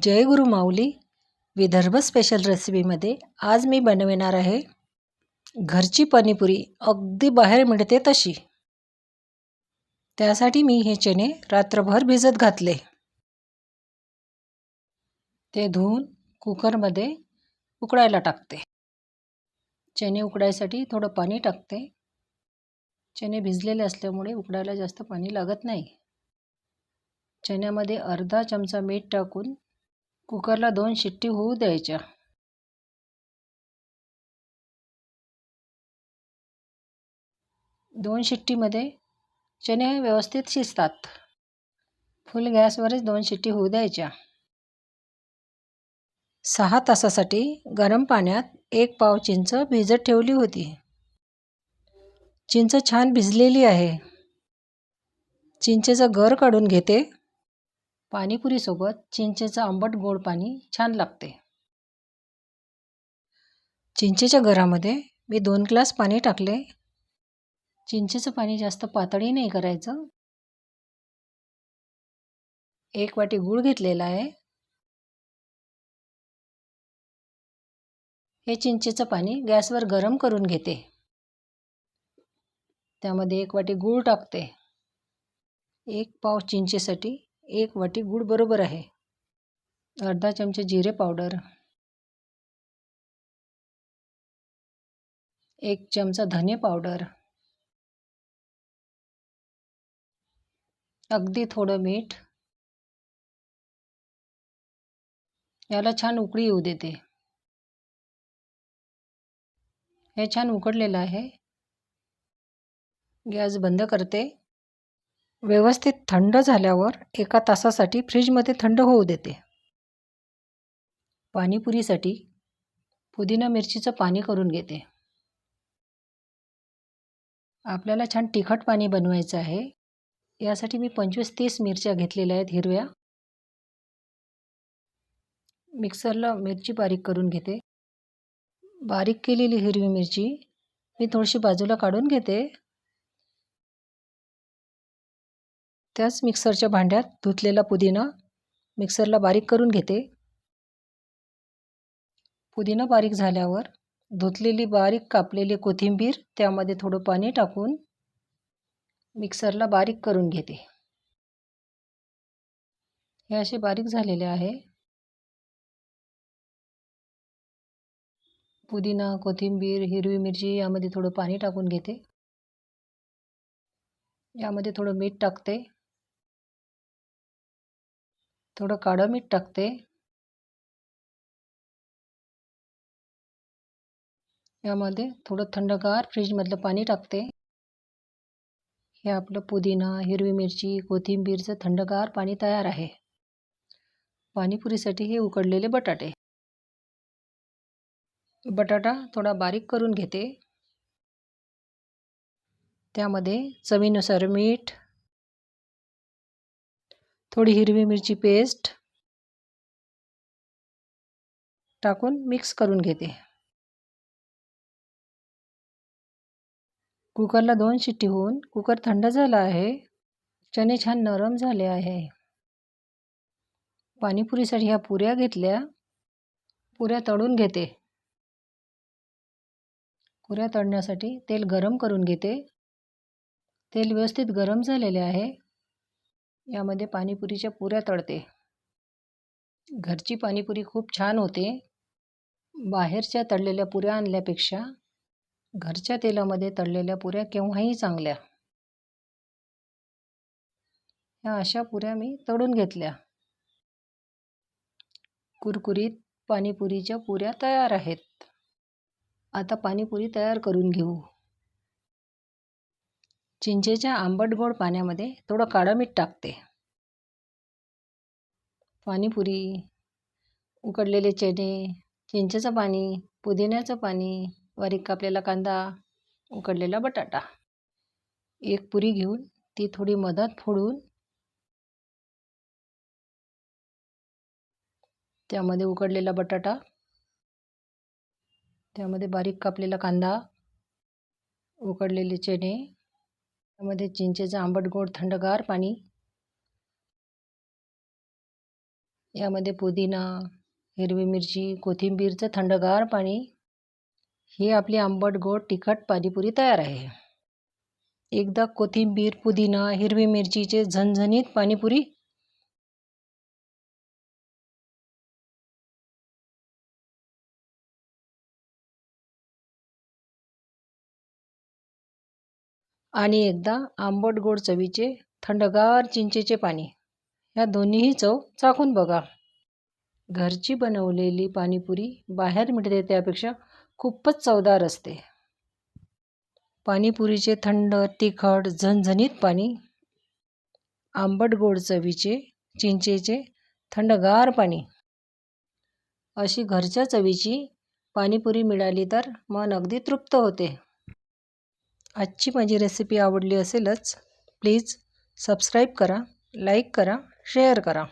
जय गुरु माऊली Vidarbha special रेसिपीमध्ये आज मी बनविणार आहे घरची पाणीपुरी अगदी बाहेर मिळते तशी. त्यासाठी मी हे चणे रात्रभर भिजत घातले. ते धुवून कुकरमध्ये उकडायला टाकते. चणे उकडायसाठी थोडं पाणी टाकते. चणे भिजलेले असल्यामुळे उकडायला जास्त पाणी लागत नाही. चण्यामध्ये अर्धा चमचा मीठ टाकून कुकरला दोन शिट्टी होऊ द्यायच्या. दोन शिट्टीमध्ये चणे व्यवस्थित शिजतात. फुल गॅसवरच दोन शिट्टी होऊ द्यायच्या. सहा तासासाठी गरम पाण्यात एक पाव चिंच भिजत ठेवली होती. चिंच छान भिजलेली आहे. चिंचेचं गर काढून घेते. पाणीपुरीसोबत चिंचेचं आंबट गोड पाणी छान लागते. चिंचेच्या घरामध्ये मी दोन ग्लास पाणी टाकले. चिंचेचं पाणी जास्त पातळी नाही करायचं. एक वाटी गूळ घेतलेला आहे. हे चिंचेचं पाणी गॅसवर गरम करून घेते. त्यामध्ये एक वाटी गूळ टाकते. एक पाव चिंचेसाठी एक वाटी गूळ बरोबर आहे. अर्धा चमचे जिरे पावडर. एक चमचा धने पावडर. अगदी थोडं मीठ. याला छान उकळी येऊ देते. हे छान उकडलेलं आहे. गॅस बंद करते. व्यवस्थित थंड झाल्यावर एका तासासाठी फ्रीजमध्ये थंड होऊ देते. पाणीपुरीसाठी पुदिना मिरचीचं पाणी करून घेते. आपल्याला छान तिखट पाणी बनवायचं आहे. यासाठी मी पंचवीस तीस मिरच्या घेतलेल्या आहेत हिरव्या. मिक्सरला मिरची बारीक करून घेते. बारीक केलेली हिरवी मिरची मी थोडीशी बाजूला काढून घेते. त्याच मिक्सरच्या भांड्यात धुतलेला पुदिना मिक्सरला बारीक करून घेते. पुदिना बारीक झाल्यावर धुतलेली बारीक कापलेली कोथिंबीर त्यामध्ये थोडं पाणी टाकून मिक्सरला बारीक करून घेते. हे असे बारीक झालेले आहे. पुदिना कोथिंबीर हिरवी मिरची यामध्ये थोडं पाणी टाकून घेते. यामध्ये थोडं मीठ टाकते. थोडं काळं मीठ टाकते. यामध्ये थोडं थंडगार फ्रीजमधलं पाणी टाकते. हे आपलं पुदिना हिरवी मिरची कोथिंबीरचं थंडगार पाणी तयार आहे. पाणीपुरीसाठी हे उकडलेले बटाटे. बटाटा थोडा बारीक करून घेते. त्यामध्ये चवीनुसार मीठ थोडी हिरवी मिरची पेस्ट टाकून मिक्स करून घेते. कुकरला दोन शिट्टी होऊन कुकर थंड झाला आहे. चणे छान नरम झाले आहे. पाणीपुरीसाठी ह्या पुऱ्या घेतल्या. पुऱ्या तळून घेते. पुऱ्या तळण्यासाठी तेल गरम करून घेते. तेल व्यवस्थित गरम झालेले आहे. यामध्ये पाणीपुरीच्या पुऱ्या तळते. घरची पाणीपुरी खूप छान होते. बाहेरच्या तळलेल्या पुऱ्या आणल्यापेक्षा घरच्या तेलामध्ये तळलेल्या पुऱ्या केव्हाही चांगल्या. ह्या अशा पुऱ्या मी तळून घेतल्या. कुरकुरीत पाणीपुरीच्या पुऱ्या तयार आहेत. आता पाणीपुरी तयार करून घेऊ. चिंचेच्या आंबट गोड पाण्यामध्ये थोडं काळं मीठ टाकते. पाणीपुरी उकडलेले चणे चिंचेचं पाणी पुदिन्याचं पाणी बारीक कापलेला कांदा उकडलेला बटाटा. एक पुरी घेऊन ती थोडी मधात फोडून त्यामध्ये उकडलेला बटाटा त्यामध्ये बारीक कापलेला कांदा उकडलेले चणे त्यामध्ये चिंचेचं आंबट गोड थंडगार पाणी. यामध्ये पुदिना हिरवी मिरची कोथिंबीरचं थंडगार पाणी. ही आपली आंबट गोड तिखट पाणीपुरी तयार आहे. एकदा कोथिंबीर पुदिना हिरवी मिरचीचे झणझणीत पाणीपुरी आणि एकदा आंबट गोड चवीचे थंडगार चिंचेचे पाणी. ह्या दोन्हीही चव चाखून बघा. घरची बनवलेली पाणीपुरी बाहेर मिळते त्यापेक्षा खूपच चवदार असते. पाणीपुरीचे थंड तिखट झणझणीत पाणी आंबट गोड चवीचे चिंचेचे थंडगार पाणी. अशी घरच्या चवीची पाणीपुरी मिळाली तर मन अगदी तृप्त होते. आजची माझी रेसिपी आवडली असेलच प्लीज सबस्क्राईब करा लाईक करा शेअर करा.